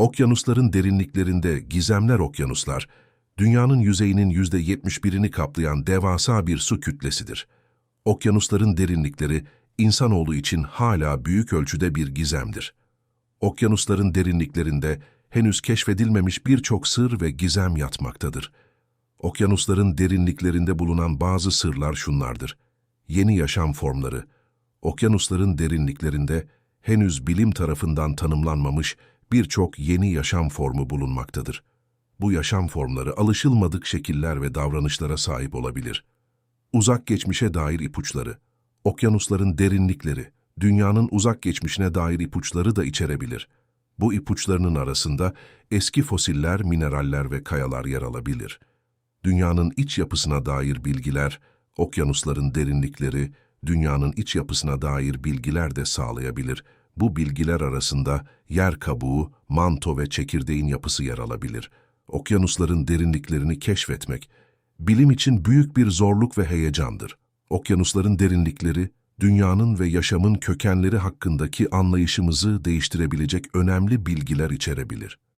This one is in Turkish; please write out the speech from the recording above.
Okyanusların derinliklerinde gizemler okyanuslar, dünyanın yüzeyinin yüzde 71'ini kaplayan devasa bir su kütlesidir. Okyanusların derinlikleri, insanoğlu için hala büyük ölçüde bir gizemdir. Okyanusların derinliklerinde henüz keşfedilmemiş birçok sır ve gizem yatmaktadır. Okyanusların derinliklerinde bulunan bazı sırlar şunlardır. Yeni yaşam formları. Okyanusların derinliklerinde henüz bilim tarafından tanımlanmamış birçok yeni yaşam formu bulunmaktadır. Bu yaşam formları alışılmadık şekiller ve davranışlara sahip olabilir. Uzak geçmişe dair ipuçları. Okyanusların derinlikleri, dünyanın uzak geçmişine dair ipuçları da içerebilir. Bu ipuçlarının arasında eski fosiller, mineraller ve kayalar yer alabilir. Dünyanın iç yapısına dair bilgiler, okyanusların derinlikleri, dünyanın iç yapısına dair bilgiler de sağlayabilir. Bu bilgiler arasında yer kabuğu, manto ve çekirdeğin yapısı yer alabilir. Okyanusların derinliklerini keşfetmek, bilim için büyük bir zorluk ve heyecandır. Okyanusların derinlikleri, dünyanın ve yaşamın kökenleri hakkındaki anlayışımızı değiştirebilecek önemli bilgiler içerebilir.